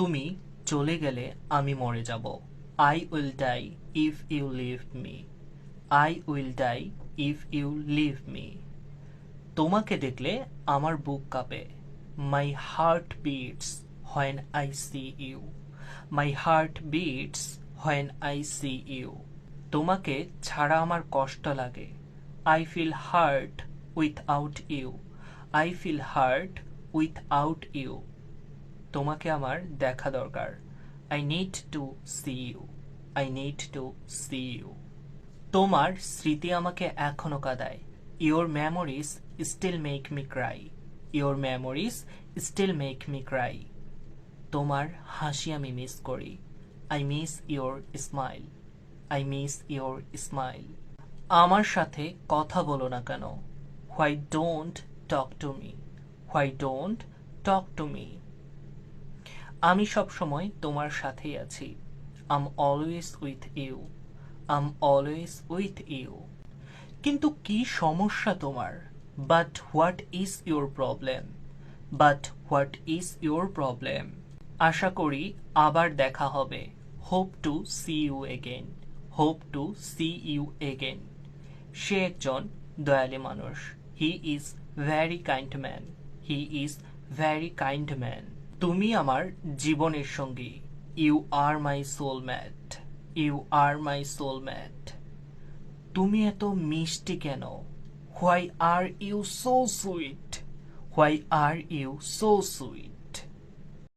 তুমি চলে গেলে আমি মরে যাব। I will die if you leave me I will die if you leave me তোমাকে দেখলে আমার বুক কাঁপে। My heart beats when I see you my heart beats when I see you তোমাকে ছাড়া আমার কষ্ট লাগে। I feel hurt without you I feel hurt without you তোমাকে আমার দেখা দরকার। I need to see you I need to see you তোমার স্মৃতি আমাকে এখনও কাঁদায়। Your memories still make me cry your memories still make me cry তোমার হাসি আমি মিস করি। I miss your smile I miss your smile আমার সাথে কথা বলো না কেন। Why don't talk to me why don't talk to me আমি সব সময় তোমার সাথেই আছি। I'm always with you I'm always with you কিন্তু কি সমস্যা তোমার? But what is your problem but what is your problem আশা করি আবার দেখা হবে। Hope to see you again hope to see you again সে একজন দয়ালি মানুষ। He is very kind man he is very kind man তুমি আমার জীবনের সঙ্গী। ইউ আর মাই সোলম্যাট ইউ আর মাই সোলম্যাট তুমি এত মিষ্টি কেন? Why are you so sweet why are you so sweet